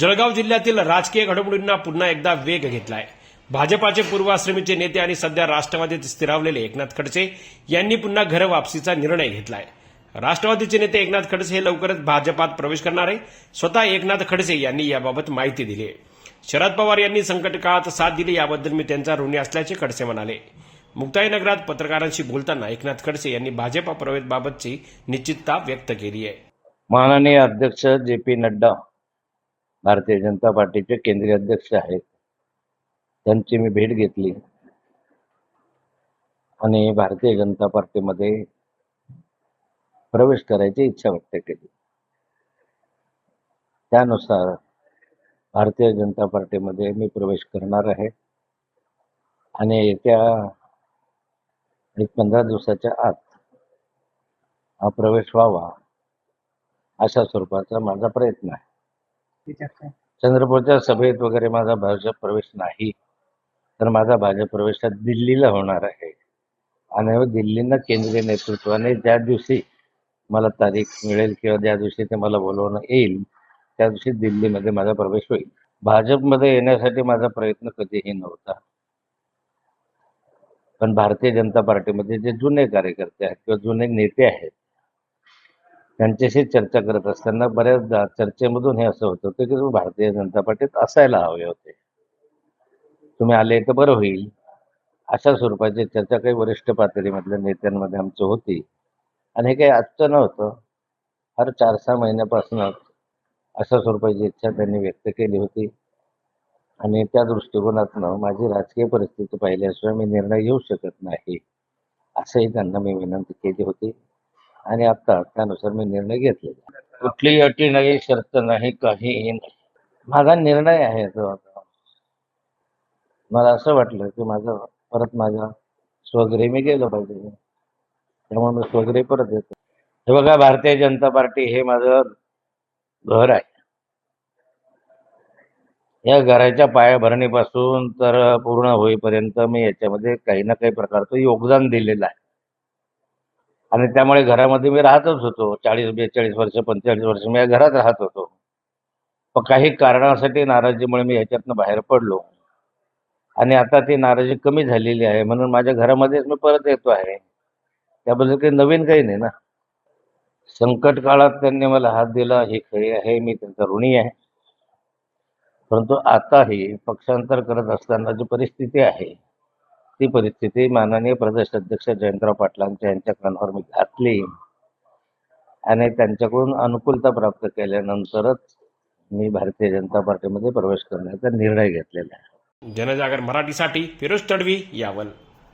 जळगाव जिल्ह्यातील राजकीय घडामोडींना पुन्हा एकदा वेग घेतलाय. भाजपाचे पूर्वाश्रमीचे नेते आणि सध्या राष्ट्रवादीत स्थिरावलेले एकनाथ खडसे यांनी पुन्हा घर वापसीचा निर्णय घेतलाय. राष्ट्रवादीचे नेते एकनाथ खडसे हे लवकरच भाजपात प्रवेश करणार आहे. स्वतः एकनाथ खडसे यांनी याबाबत माहिती दिली आहे. शरद पवार यांनी संकट काळात साथ दिली याबद्दल मी त्यांचा ऋणी असल्याचे खडसे म्हणाले. मुक्ताईनगरात पत्रकारांशी बोलताना एकनाथ खडसे यांनी भाजपा प्रवेशबाबतची निश्चितता व्यक्त केली आहे. माननीय अध्यक्ष जे पी नड्डा भारतीय जनता पार्टीचे केंद्रीय अध्यक्ष आहेत. त्यांची मी भेट घेतली. आणि भारतीय जनता पार्टीमध्ये प्रवेश करायची इच्छा व्यक्त केली. त्यानुसार भारतीय जनता पार्टीमध्ये मी प्रवेश करणार आहे. आणि येत्या एक पंधरा दिवसाच्या आत हा प्रवेश व्हावा अशा स्वरूपाचा माझा प्रयत्न आहे. चंद्रपूरच्या सभेत वगैरे माझा भाजप प्रवेश नाही तर माझा भाजप प्रवेश दिल्लीला होणार आहे. आणि दिल्लीनं केंद्रीय नेतृत्वाने ज्या दिवशी मला तारीख मिळेल किंवा ज्या दिवशी ते मला बोलवणं येईल त्या दिवशी दिल्लीमध्ये माझा प्रवेश होईल. भाजपमध्ये येण्यासाठी माझा प्रयत्न कधीही नव्हता. पण भारतीय जनता पार्टीमध्ये जे जुने कार्यकर्ते आहेत किंवा जुने नेते आहेत त्यांच्याशी चर्चा करत असताना बऱ्याचदा चर्चेमधून हे असं होत होतं की तुम्ही भारतीय जनता पार्टीत असायला हवे होते. तुम्ही आले तर बरं होईल. अशा स्वरूपाची चर्चा काही वरिष्ठ पातळीमधल्या नेत्यांमध्ये आमचं होती. आणि हे काही आजचं नव्हतं. हर चार सहा महिन्यापासूनच अशा स्वरूपाची इच्छा त्यांनी व्यक्त केली होती. आणि त्या दृष्टिकोनातनं माझी राजकीय परिस्थिती पाहिल्याशिवाय मी निर्णय घेऊ शकत नाही असंही त्यांना मी विनंती केली होती. आणि आता त्यानुसार मी निर्णय घेतलेला कुठलीही अटी नाही शर्त नाही काहीही नाही. माझा निर्णय आहे तो आता. मला असं वाटलं की माझं परत माझ्या स्वगृही मी गेलो पाहिजे. त्यामुळे मी स्वगृही परत येतो. हे बघा भारतीय जनता पार्टी हे माझं घर आहे. या घराच्या पायाभरणीपासून तर पूर्ण होईपर्यंत मी याच्यामध्ये काही ना काही प्रकारचं योगदान दिलेलं आहे. आणि त्यामुळे घरामध्ये मी राहतच होतो. चाळीस बेचाळीस वर्ष पंचेचाळीस वर्ष मी या घरात राहत होतो. पण काही कारणासाठी नाराजीमुळे मी ह्याच्यातनं बाहेर पडलो. आणि आता ती नाराजी कमी झालेली आहे. म्हणून माझ्या घरामध्येच मी परत येतो आहे. त्याबद्दल काही नवीन काही नाही ना. संकट काळात त्यांनी मला हात दिला. हे खरे आहे मी त्यांचा ऋणी आहे. परंतु आताही पक्षांतर करत असताना जी परिस्थिती आहे ती परिस्थिती माननीय प्रदेश अध्यक्ष जयंतराव पाटलांच्या यांच्या कानावर मी घातली. आणि त्यांच्याकडून अनुकूलता प्राप्त केल्यानंतरच मी भारतीय जनता पार्टीमध्ये प्रवेश करण्याचा निर्णय घेतलेला आहे. जनजागर मराठीसाठी फिरोज तडवी यावल.